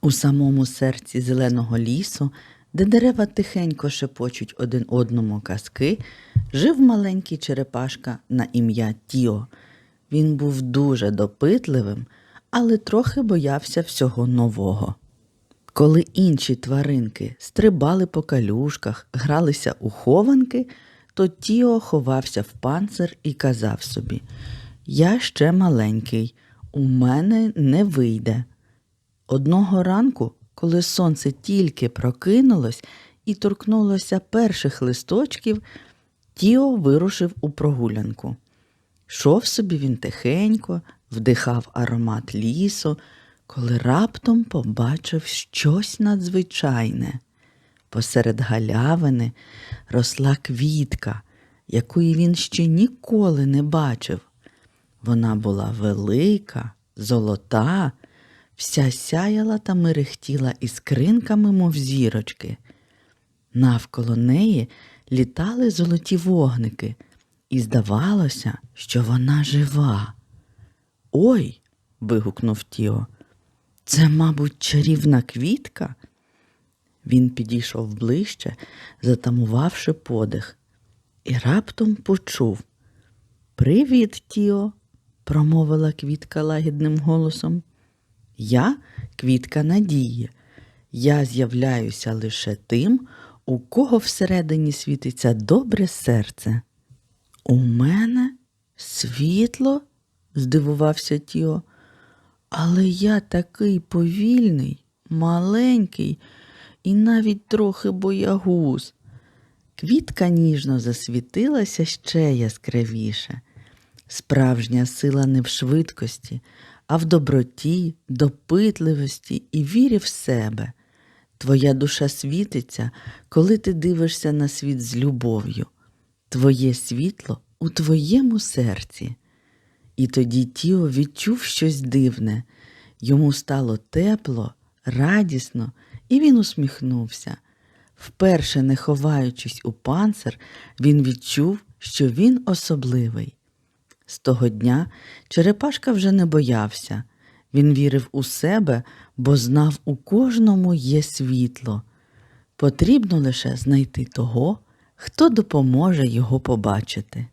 У самому серці зеленого лісу, де дерева тихенько шепочуть один одному казки, жив маленький черепашка на ім'я Тіо. Він був дуже допитливим, але трохи боявся всього нового. Коли інші тваринки стрибали по калюшках, гралися у хованки, то Тіо ховався в панцир і казав собі: Я ще маленький, у мене не вийде. Одного ранку, коли сонце тільки прокинулось і торкнулося перших листочків, Тіо вирушив у прогулянку. Шов собі він тихенько, вдихав аромат лісу, коли раптом побачив щось надзвичайне. Посеред галявини росла квітка, якої він ще ніколи не бачив. Вона була велика, золота, вся сяяла та мерехтіла іскринками, мов зірочки. Навколо неї літали золоті вогники, і здавалося, що вона жива. Ой. вигукнув Тіо. Це, мабуть, чарівна квітка. Він підійшов ближче, затамувавши подих, і раптом почув. Привіт, Тіо, промовила квітка лагідним голосом. Я квітка надії. Я з'являюся лише тим, у кого всередині світиться добре серце. У мене світло? здивувався Тіо. Але я такий повільний, маленький і навіть трохи боягуз. Квітка ніжно засвітилася ще яскравіше. Справжня сила не в швидкості, а в доброті, допитливості і вірі в себе. Твоя душа світиться, коли ти дивишся на світ з любов'ю. Твоє світло у твоєму серці. І тоді Тіо відчув щось дивне. Йому стало тепло, радісно, і він усміхнувся. Вперше, не ховаючись у панцир, він відчув, що він особливий. З того дня Черепашка вже не боявся. Він вірив у себе, бо знав, у кожному є світло. Потрібно лише знайти того, хто допоможе його побачити.